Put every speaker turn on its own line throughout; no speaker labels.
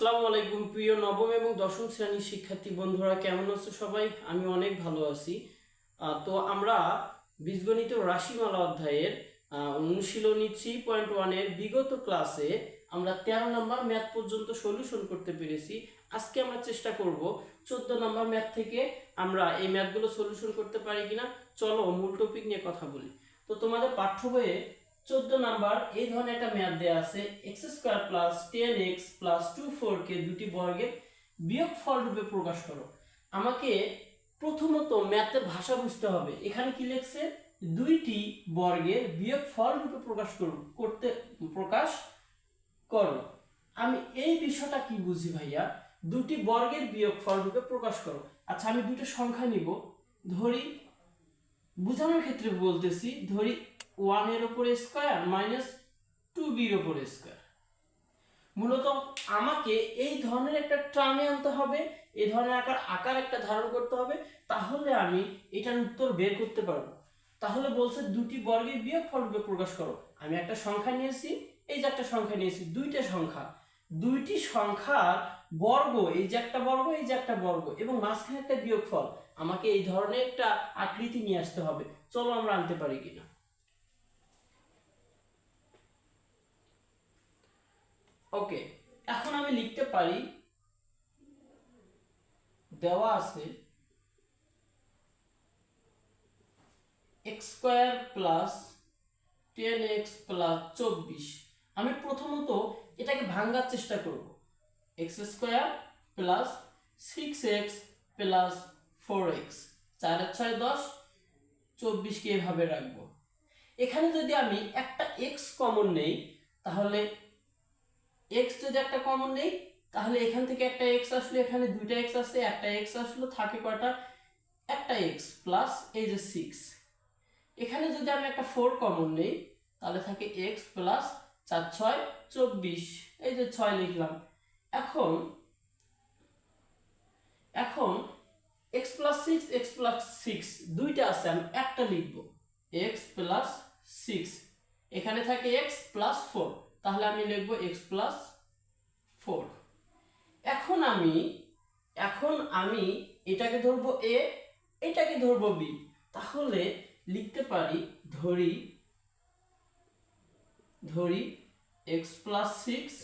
আসসালামু আলাইকুম, প্রিয় নবম এবং দশম শ্রেণির শিক্ষার্থী বন্ধুরা, কেমন আছো সবাই? আমি অনেক ভালো আছি। তো আমরা বীজগণিত রাশিমালা অধ্যায়ের অনুশীলনী থ্রি পয়েন্ট ওয়ানের বিগত ক্লাসে আমরা তেরো নম্বর ম্যাথ পর্যন্ত সলিউশন করতে পেরেছি। আজকে আমরা চেষ্টা করব চোদ্দ নম্বর ম্যাথ থেকে আমরা এই ম্যাথগুলো সলিউশন করতে পারি কিনা। চলো মূল টপিক নিয়ে কথা বলি। তো তোমাদের পাঠ্য বইয়ে চোদ্দ নাম্বার, এই ধরনের একটা ম্যাথ দেওয়া আছে, X square plus ten X plus two four কে দুটি বর্গের বিয়োগ ফল রূপে প্রকাশ করো। আমাকে প্রথমত ম্যাথের ভাষা বুঝতে হবে। এখানে কি লিখছে? দুইটি বর্গের বিয়োগ ফল রূপে প্রকাশ করো, করতে, প্রকাশ করো। আমি এই বিষয়টা কি বুঝি ভাইয়া? দুটি বর্গের বিয়োগ ফল রূপে প্রকাশ করো। আচ্ছা আমি দুটো সংখ্যা নিব। ধরি, বোঝানোর ক্ষেত্রে বলতেছি, ধরি ওয়ানের ওপরে স্কোয়ার মাইনাস টু বির ওপরে স্কোয়ার মূলত আমাকে এই ধরনের একটা ট্রামে আনতে হবে, এই ধরনের আকার আকার একটা ধারণ করতে হবে, তাহলে আমি এটার উত্তর বের করতে পারব। তাহলে বলছে দুটি বর্গের বিয়োগ ফলরূপে প্রকাশ করো। আমি একটা সংখ্যা নিয়েছি, এই যে একটা সংখ্যা নিয়েছি, দুইটা সংখ্যা। দুইটি সংখ্যা বর্গ, এই যে একটা বর্গ, এই যে একটা বর্গ, এবং মাঝখানে একটা বিয়োগফল। আমাকে এই ধরনের একটা আকৃতি নিয়ে আসতে হবে। চলো আমরা আনতে পারি কিনা। ওকে, এখন আমি লিখতে পারি, দেওয়া আছে X square plus ten X plus চব্বিশ। আমি প্রথমত এটাকে ভাঙার চেষ্টা করব। X square plus six X plus four X চার ছয় দশ, চব্বিশকে এভাবে রাখব। এখানে যদি আমি একটা এক্স কমন নেই, তাহলে এক্স যদি একটা কমন নেই, তাহলে এখান থেকে একটা এক্স আসলে, এখানে দুইটা এক্স আসছে একটা এক্স আসলো, থাকে কয়টা? একটা এক্স প্লাস এই যে সিক্স এখানে যদি আমি একটা ফোর কমন নেই, তাহলে থাকে এক্স প্লাস চার, ছয়, চব্বিশ। এই যে ছয় লিখলাম। এখন এখন X plus six X plus six দুইটা আছে, আমি একটা লিখব। এক্স প্লাস সিক্স এখানে থাকে এক্স প্লাস ফোর তাহলে আমি লিখব এক্স প্লাস ফোর এখন আমি এখন আমি এটাকে ধরবো এ এটাকে ধরবো বি তাহলে লিখতে পারি, ধরি ধরি X plus six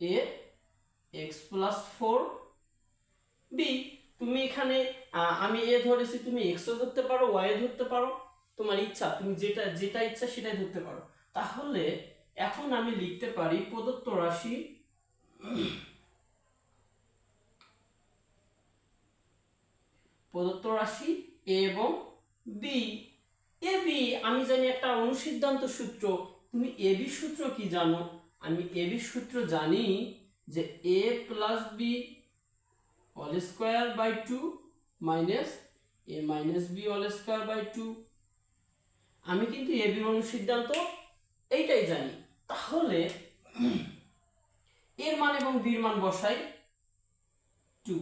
A X plus four B তুমি এখানে আমি এ ধরেছি, তুমি এক্সও ধরতে পারো ওয়াই ধরতে পারো। তোমার ইচ্ছা, তুমি যেটা যেটা ইচ্ছা সেটাই ধরতে পারো। তাহলে এখন আমি লিখতে পারি প্রদত্ত রাশি প্রদত্ত রাশি এ এবং বি। এ, বি, আমি জানি একটা অনুসিদ্ধান্ত সূত্র। তুমি এ, বি সূত্র কি জানো? আমি এ, বি সূত্র জানি যে A plus B all square by two minus A minus B all square by two. আমি কিন্তু এ বি অনুসিদ্ধান্ত এইটাই জানি। তাহলে এর মান এবং বির মান বসাই টু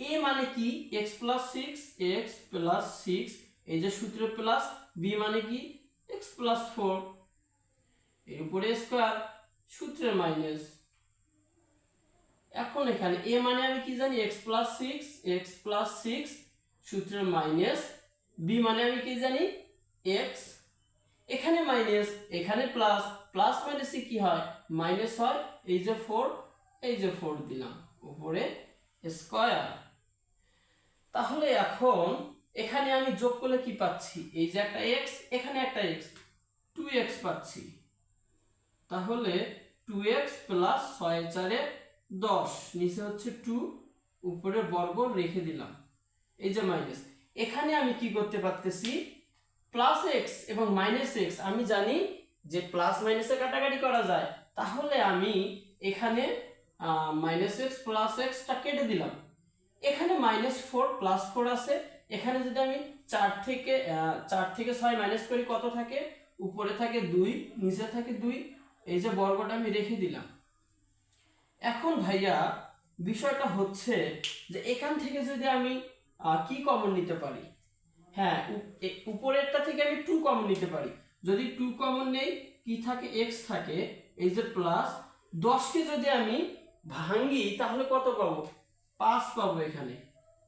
এ মানে কি? X plus six X plus six এই যে সূত্র প্লাস বি মানে কি? এক্স প্লাস ফোর এর উপরে স্কোয়ার সূত্রের মাইনাস এখন এখানে এ মানে আমি কি জানি? X plus six X plus six সূত্রের মাইনাস বি মানে আমি কি জানি? এক্স এখানে মাইনাস এখানে প্লাস প্লাস মাইনাসে কি হয়? মাইনাস হয়, এই যে ফোর এই যে ফোর দিলাম, উপরে স্কয়ার তাহলে এখন এখানে আমি যোগ করলে কি পাচ্ছি? এই যে একটা এক্স এখানে একটা এক্স টু এক্স পাচ্ছি। তাহলে টু এক্স প্লাস ছয় চারে দশ, নিচে হচ্ছে টু উপরে বর্গ রেখে দিলাম। এই যে মাইনাস এখানে আমি কি করতে পারতেছি? প্লাস এক্স এবং মাইনাস এক্স আমি জানি যে প্লাস মাইনাসে কাটাকাটি করা যায়, তাহলে আমি এখানে মাইনাস এক্স প্লাস এক্সটা কেটে দিলাম। এখানে মাইনাস ফোর প্লাস ফোর আছে, এখানে যদি আমি চার থেকে চার থেকে ছয় মাইনাস করি, কত থাকে? উপরে থাকে দুই, নিচে থাকে দুই, এই যে বর্গটা আমি রেখে দিলাম। এখন ভাইয়া, বিষয়টা হচ্ছে যে এখান থেকে যদি আমি কি কমন নিতে পারি? হ্যাঁ উপরেরটা থেকে আমি টু কমন নিতে পারি। যদি টু কমন নেই, কি থাকে? এক্স থাকে, এই যে প্লাস দশকে যদি আমি ভাঙ্গি, তাহলে কত পাবো? পাঁচ পাবো এখানে।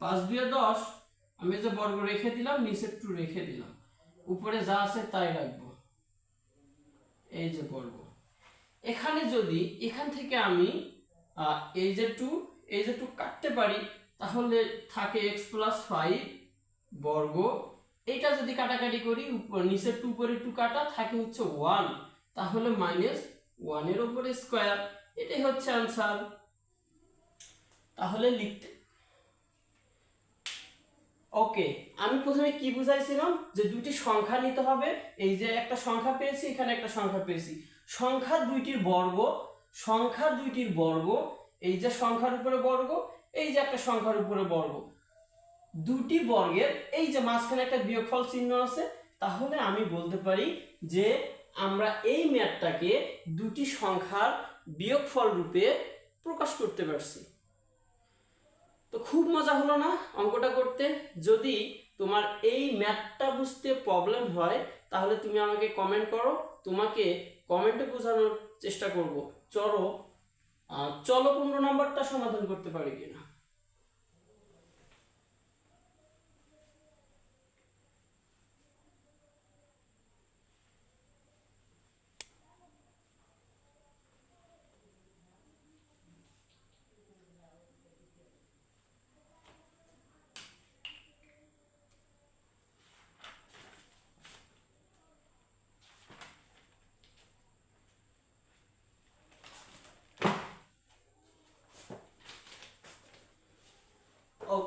পাঁচ দিয়ে দশ, আমি যে বর্গ রেখে দিলাম, নিচে টু রেখে দিলাম। উপরে যা আছে, তাই রাখব। এই যে বর্গ। এখানে যদি, এখান থেকে আমি এই যে টু এই যে টু কাটতে পারি, তাহলে থাকে এক্স প্লাস ফাইভ বর্গ। এটা যদি কাটাকাটি করি, উপর, নিচের টু করে টু কাটা, থাকে হচ্ছে ওয়ান তাহলে মাইনাস ওয়ানের উপরে স্কোয়ার এটাই হচ্ছে আনসার তাহলে লিখতে ওকে আমি প্রথমে কি বুঝাইছিলাম? যে দুটি সংখ্যা নিতে হবে। এই যে একটা সংখ্যা পেয়েছি, এখানে একটা সংখ্যা পেয়েছি। সংখ্যা দুইটির বর্গ, সংখ্যা দুইটির বর্গ, এই যে সংখ্যার উপরে বর্গ, এই যে একটা সংখ্যার উপরে বর্গ। দুটি বর্গের, এই যে মাঝখানে একটা বিয়োগফল চিহ্ন আছে, তাহলে আমি বলতে পারি যে আমরা এই ম্যাথটাকে দুটি সংখ্যার বিয়োগফল রূপে প্রকাশ করতে পারছি। তো খুব মজা হলো না অঙ্কটা করতে? যদি তোমার এই ম্যাথটা বুঝতে প্রবলেম হয়, তাহলে তুমি আমাকে কমেন্ট করো, তোমাকে কমেন্টে বোঝানোর চেষ্টা করব। চলো চলো পনেরো নাম্বারটা সমাধান করতে পারি কিনা।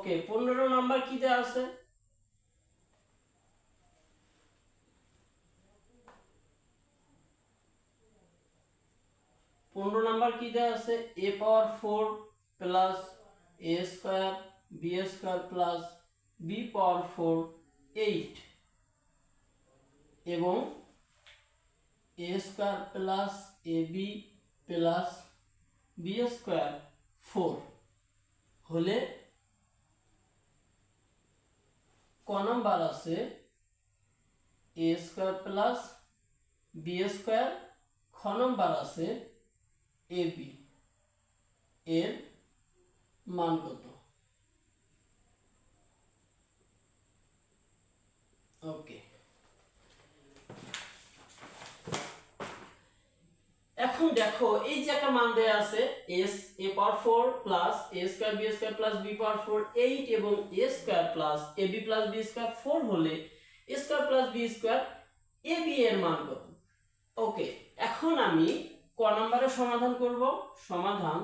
ওকে, পনেরো নাম্বার কি দেওয়া আছে? পনেরো নাম্বার কি দেওয়া আছে? A power four plus A square, B square plus B power four eight এবং A square plus A B plus B square four হলে ক নাম্বার আছে? A square plus B square খ নাম্বার আছে? এ বি এর মান কত? ওকে এখন দেখো, এই যে একটা মান দেয়া আছে S A power four plus A square B square plus B power four eight এবং A square plus A B plus B square four হলে A square plus B square A B এর মান কত? ওকে এখন আমি ক নম্বরের সমাধান করব, সমাধান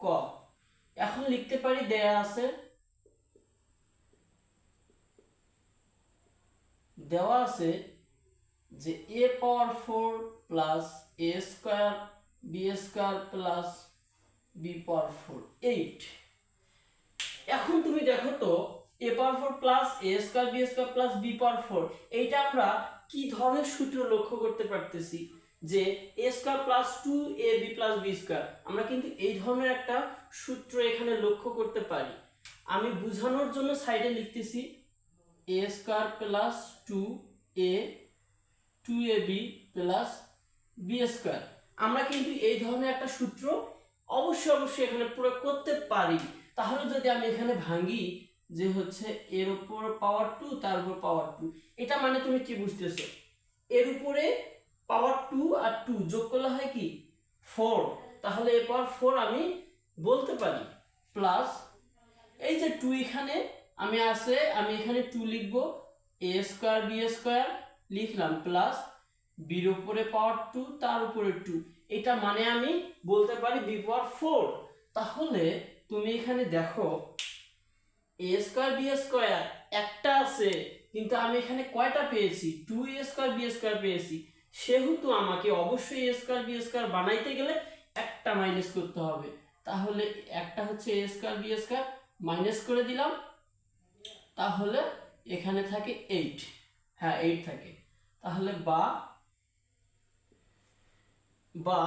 ক। এখন লিখতে পারি দেয়া আছে দেওয়া আছে যে A power four plus A square, B square plus B power four, eight. এখন তুমি দেখো তো, A power four plus, A square, B square plus, B power four, এইটা আমরা কি ধরনের সূত্র লক্ষ্য করতে পারতেছি? যে A square plus two, A, B plus B square, আমরা কিন্তু এই ধরনের একটা সূত্র এখানে লক্ষ্য করতে পারি। আমি বুঝানোর জন্য সাইডে লিখতেছি A square plus two A two A B plus B square আমরা কিন্তু এই ধরনের একটা সূত্র অবশ্যই অবশ্যই এখানে প্রয়োগ করতে পারি। তাহলে যদি আমি এখানে ভাঙি যে হচ্ছে এর উপর পাওয়ার টু তার উপর পাওয়ার টু এটা মানে তুমি কি বুঝতেছো? এর উপরে পাওয়ার টু আর টু যোগ করলে হয় কি? ফোর তাহলে এর পাওয়ার ফোর আমি বলতে পারি। প্লাস এই যে টু এখানে আমি আছে, আমি এখানে টু লিখব এ স্কোয়ার বি স্কোয়ার লিখলাম প্লাস বির উপরে পাওয়ার টু তার উপরে টু এটা মানে আমি বলতে পারি বি পাওয়ার ফোর তাহলে তুমি এখানে দেখো এ স্কোয়ার বি স্কোয়ার একটা আছে, কিন্তু আমি এখানে কয়টা পেয়েছি? Two A square B square পেয়েছি। সেহেতু আমাকে অবশ্যই এ স্কোয়ার বি স্কোয়ার বানাইতে গেলে একটা মাইনাস করতে হবে। তাহলে একটা হচ্ছে a square b square minus করে দিলাম। তাহলে এখানে থাকে এইট হ্যাঁ এইট থাকে। তাহলে বা বা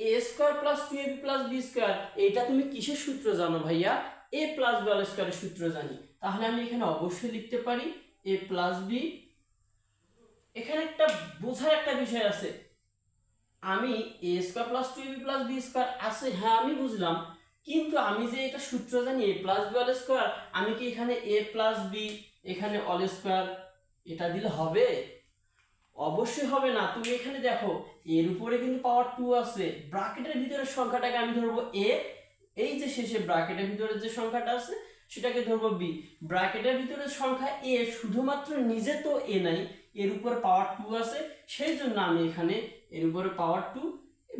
a square plus two a plus b square এইটা তুমি কিসের সূত্র জানো ভাইয়া? এ প্লাস বি স্কোয়ারের সূত্র জানি। তাহলে আমি এখানে অবশ্যই লিখতে পারি এ প্লাস বি এখানে একটা বোঝার একটা বিষয় আছে। আমি a square plus two b plus b square আছে? হ্যাঁ আমি বুঝলাম। কিন্তু আমি যে এটা সূত্র জানি a plus b all square আমি কি এখানে এ প্লাস বি এখানে অল স্কোয়ার এটা দিলে হবে? অবশ্যই হবে না। তুমি এখানে দেখো, এর উপরে কিন্তু পাওয়ার টু আছে। ব্রাকেটের ভিতরের সংখ্যাটাকে আমি ধরবো এ এই যে শেষে ব্রাকেটের ভিতরে যে সংখ্যাটা আছে, সেটাকে ধরবো বি ব্রাকেটের ভিতরে সংখ্যা এ শুধুমাত্র নিজে তো এ নাই, এর উপরে পাওয়ার টু আছে, সেই জন্য আমি এখানে এর উপরে পাওয়ার টু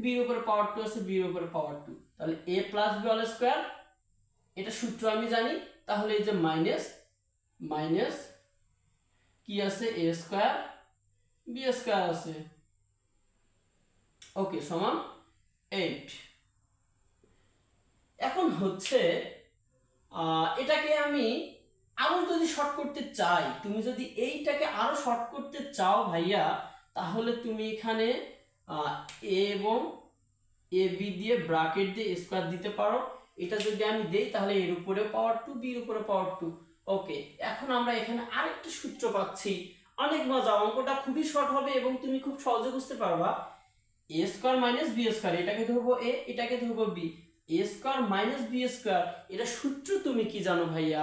বির উপরে পাওয়ার টু আছে বির উপরে পাওয়ার টু তাহলে a plus b all square এটা সূত্র আমি জানি, তাহলে এই যে মাইনাস মাইনাস কি আছে? এ স্কোয়ার বি স্কোয়ার আছে। ওকে সমান এইট এখন হচ্ছে এটাকে আমি আরও যদি শর্ট করতে চাই, তুমি যদি এইটাকে আরও শর্ট করতে চাও ভাইয়া, তাহলে তুমি এখানে এ এবং এ বি দিয়ে ব্রাকেট দিয়ে স্কোয়ার দিতে পারো। এটা যদি আমি দেই, তাহলে এর উপরে পাওয়ার টু বির উপরে পাওয়ার টু ওকে এখন আমরা এখানে আরেকটা সূত্র পাচ্ছি। অনেক মজা, অঙ্কটা খুবই শর্ট হবে এবং তুমি খুব সহজে বুঝতে পারবা। A square minus b square এটাকে ধরবো এ এটাকে ধরবো b a square minus b square এটা সূত্র তুমি কি জানো ভাইয়া?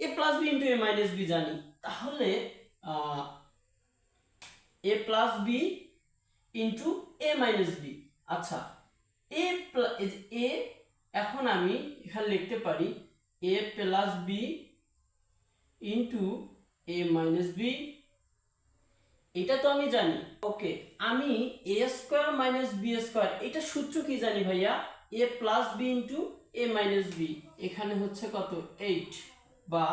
A plus b into a minus b জানি। তাহলে a plus b into a minus b আচ্ছা এ এ এখন আমি এখানে লিখতে পারি a plus b into a minus b এটা তো আমি জানি। ওকে আমি a square minus b square এটা সূত্র কি জানি ভাইয়া? A plus b into a minus b এখানে হচ্ছে কত? এইট বা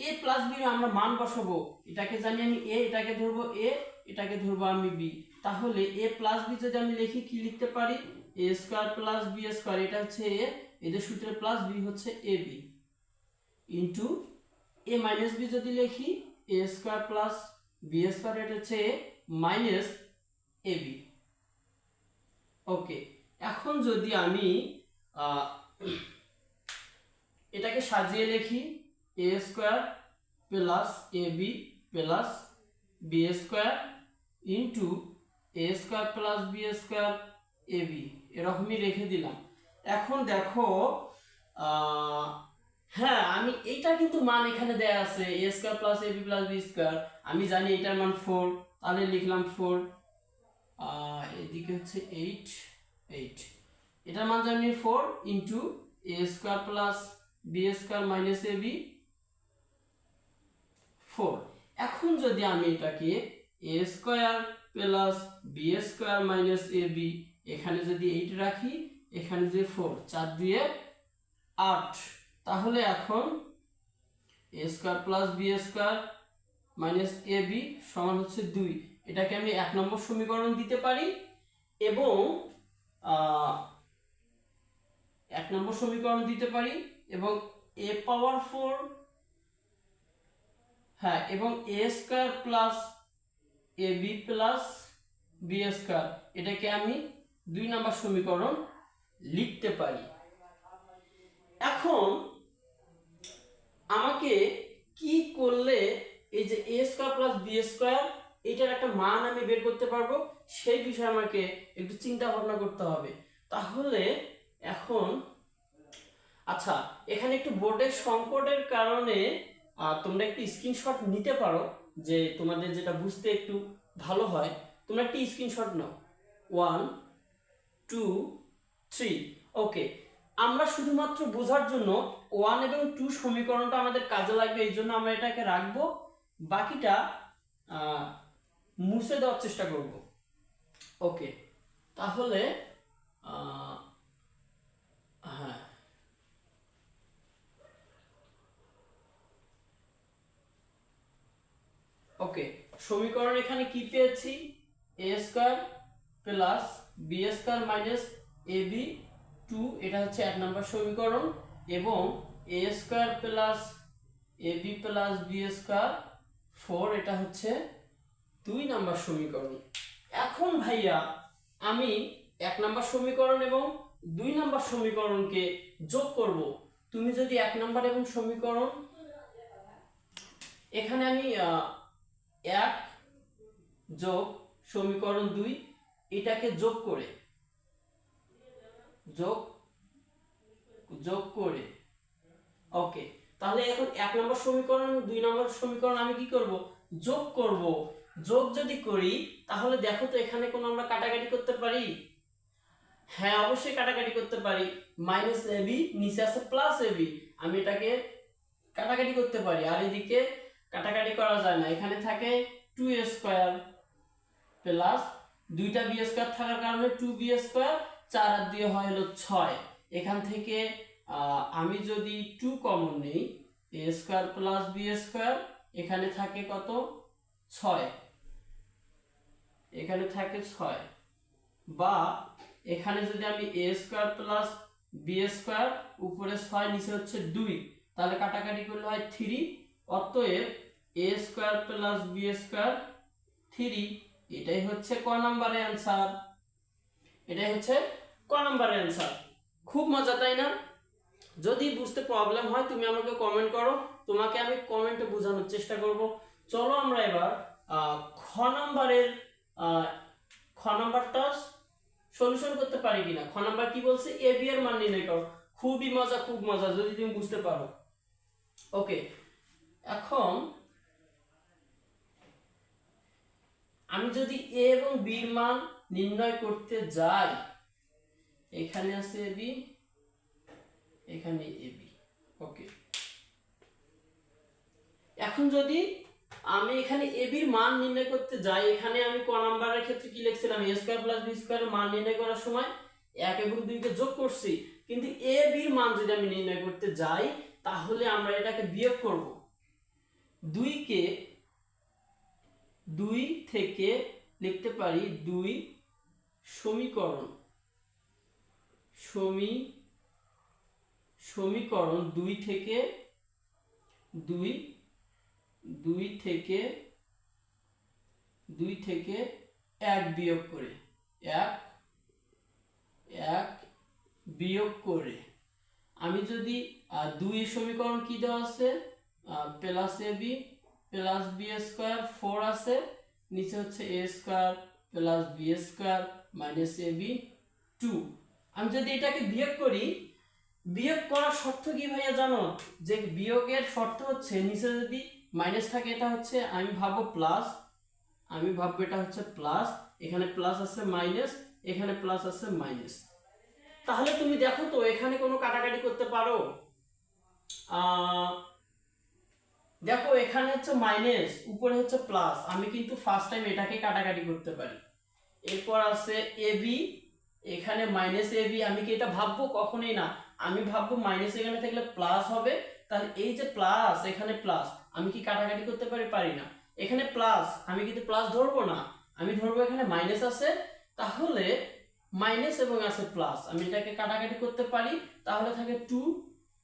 এ প্লাস বি আমরা মান বসাবো। এটাকে জানি আমি এ এটাকে ধরবো এ এটাকে ধরবো আমি বি তাহলে এ প্লাস বি যদি আমি লিখি, কি লিখতে পারি? A square plus b square এটা হচ্ছে এ এদের সূত্রে প্লাস বি হচ্ছে a b into a minus b যদি লিখি a square plus b square এটা হচ্ছে এ মাইনাস এ বি ওকে এখন যদি আমি এটাকে সাজিয়ে লিখি a square plus a b plus b square into a square plus b square a এরকমই রেখে দিলাম। এখন দেখো হ্যাঁ আমি এইটা কিন্তু মান এখানে দেয়া আছে a square plus a plus b square আমি জানি এটার মান ফোর তাহলে লিখলাম ফোর এদিকে হচ্ছে এইট এইট এটার মান জানি four into a square plus b square minus a b four এখন যদি আমি এটাকে a square plus b square minus a b এখানে যদি এইট রাখি, এখানে যে ফোর চার দিয়ে আট। তাহলে এখন a square plus b square minus a b সমান হচ্ছে দুই। এটাকে আমি এক নম্বর সমীকরণ দিতে পারি এবং এক নম্বর সমীকরণ দিতে পারি এবং এ পাওয়ার ফোর হ্যাঁ এবং a square plus a b plus b square এটাকে আমি দুই নম্বর সমীকরণ লিখতে পারি। এখন আমাকে কি করলে এই যে a square plus b square এটার একটা মান আমি বের করতে পারব? সেই বিষয়ে আমাকে একটু চিন্তা ভাবনা করতে হবে। তাহলে এখন আচ্ছা এখানে একটু বোর্ডের সংকটের কারণে তোমরা একটু স্ক্রিনশট নিতে পারো যে তোমাদের যেটা বুঝতে একটু ভালো হয়। তোমরা একটি স্ক্রিনশট নাও। ওয়ান টু থ্রি ওকে আমরা শুধুমাত্র বোঝার জন্য ওয়ান এবং টু সমীকরণটা আমাদের কাজে লাগবে, এই জন্য আমরা এটাকে রাখব। বাকিটা মুছে দেওয়ার চেষ্টা করব। ওকে তাহলে হ্যাঁ। ওকে সমীকরণ এখানে কি পেয়েছি? A square plus b square minus a b two, এটা হচ্ছে এক নম্বর সমীকরণ, এবং a square plus a b plus b square four, এটা হচ্ছে দুই নম্বর সমীকরণ। এখন ভাইয়া, আমি এক নম্বর সমীকরণ এবং দুই নম্বর সমীকরণকে যোগ করব। তুমি যদি এক নম্বর এবং সমীকরণ, এখানে আমি এক যোগ সমীকরণ দুই এটাকে যোগ করে। যোগ যোগ করে। ওকে, তাহলে এখন এক নম্বর সমীকরণ, দুই নম্বর সমীকরণ আমি কি করব? যোগ করব। যোগ যদি করি, তাহলে দেখো তো এখানে কোনো আমরা কাটাকাটি করতে পারি? হ্যাঁ অবশ্যই কাটাকাটি করতে পারি। মাইনাস এবি নিচে আছে প্লাস এবি আমি এটাকে কাটাকাটি করতে পারি। আর এদিকে কাটাকাটি করা যায় না। এখানে থাকে টু স্কোয়ার প্লাস দুইটা বি স্কোয়ার থাকার কারণে টু বি স্কোয়ার চার আর দিয়ে হয় হলো ছয়। এখান থেকে আমি যদি টু কমন নেই a square plus b square এখানে থাকে কত? ছয়। এখানে থাকে ছয়। বা এখানে যদি আমি a square plus b square উপরে ছয়, নিচে হচ্ছে দুই, তাহলে কাটাকাটি করলে হয় থ্রি অতএব a square plus b square three এটাই হচ্ছে ক নাম্বারের অ্যান্সার এটাই হচ্ছে ক নাম্বারের অ্যান্সার খুব মজা, তাই না? যদি বুঝতে প্রবলেম হয়, তুমি আমাকে কমেন্ট করো। তোমাকে আমি কমেন্টে বোঝানোর চেষ্টা করব। চলো আমরা এবার খ নাম্বারের খ নাম্বারটা সলিউশন করতে পারি কিনা? খ নাম্বার কি বলছে? এ বি এর মান নির্ণয় করো। খুবই মজা, খুব মজা, যদি তুমি বুঝতে পারো। ওকে এখন আমি যদি এ এবং বির মান নির্ণয় করতে যাই, এখানে আছে এ বি এখানে এ বি ওকে এখন যদি আমি এখানে এ বির মান নির্ণয় করতে যাই, এখানে আমি ক নাম্বারের ক্ষেত্রে কি লিখছিলাম? এ স্কোয়ার প্লাস বি স্কোয়ারের মান নির্ণয় করার সময় এক এবং দুইকে যোগ করছি, কিন্তু এ বির মান যদি আমি নির্ণয় করতে যাই, তাহলে আমরা এটাকে বিয়োগ করব। দুইকে দুই থেকে লিখতে পারি দুই সমীকরণ। সমী, সমীকরণ দুই থেকে, দুই দুই থেকে দুই থেকে এক বিয়োগ করে, এক এক বিয়োগ করে। আমি যদি দুই সমীকরণ কি দেওয়া আছে? Plus a b plus b square four আছে নিচে হচ্ছে a square plus b square minus a b two আমি যদি এটাকে বিয়োগ করি বিয়োগ করার শর্ত কি ভাইয়া জানো? যে বিয়োগের শর্ত হচ্ছে নিচে যদি মাইনাস থাকে এটা হচ্ছে আমি ভাববো প্লাস আমি ভাববো এটা হচ্ছে প্লাস এখানে প্লাস আছে মাইনাস এখানে প্লাস আছে মাইনাস তাহলে তুমি দেখো তো এখানে কোনো কাটাকাটি করতে পারো। আহ, দেখো, এখানে হচ্ছে মাইনাস উপরে হচ্ছে প্লাস আমি কিন্তু ফার্স্ট টাইম এটাকে কাটাকাটি করতে পারি। এরপর আছে এ বি এখানে মাইনাস এ বি আমি কি এটা ভাববো? কখনোই না। আমি ভাববো মাইনাস এখানে থাকলে প্লাস হবে। তাহলে এই যে প্লাস এখানে প্লাস আমি কি কাটাকাটি করতে পারি? পারি না। এখানে প্লাস আমি কিন্তু প্লাস ধরবো না। আমি ধরবো এখানে মাইনাস আছে। তাহলে মাইনাস এবং আছে প্লাস আমি এটাকে কাটাকাটি করতে পারি। তাহলে থাকে টু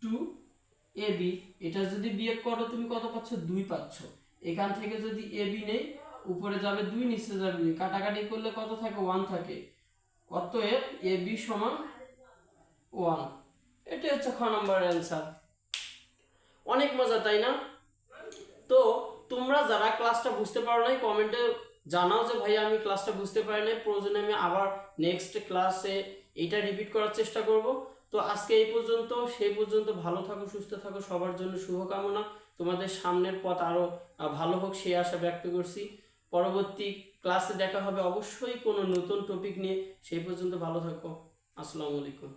টু এ বি এটা যদি বিয়োগ করো, তুমি কত পাচ্ছ? দুই পাচ্ছ। এখান থেকে যদি এ বি নেই, উপরে যাবে দুই, নিচে যাবে দুই। কাটাকাটি করলে কত থাকে? ওয়ান থাকে। অতএব এ বি সমান ওয়ান এটা হচ্ছে খ নম্বরের অ্যান্সার অনেক মজা, তাই না? তো তোমরা যারা ক্লাসটা বুঝতে পারো নাই কমেন্টে জানাও যে ভাই আমি ক্লাসটা বুঝতে পারি নাই। প্রয়োজনে আমি আবার নেক্সট ক্লাসে এটা রিপিট করার চেষ্টা করব। তো আজকে এই পর্যন্ত, সেই পর্যন্ত ভালো থাকো, সুস্থ থাকো, সবার জন্য শুভকামনা। তোমাদের সামনের পথ আরও ভালো হোক সেই আশা ব্যক্ত করছি। পরবর্তী ক্লাসে দেখা হবে অবশ্যই কোনো নতুন টপিক নিয়ে। সেই পর্যন্ত ভালো থাকো। আসসালামু আলাইকুম।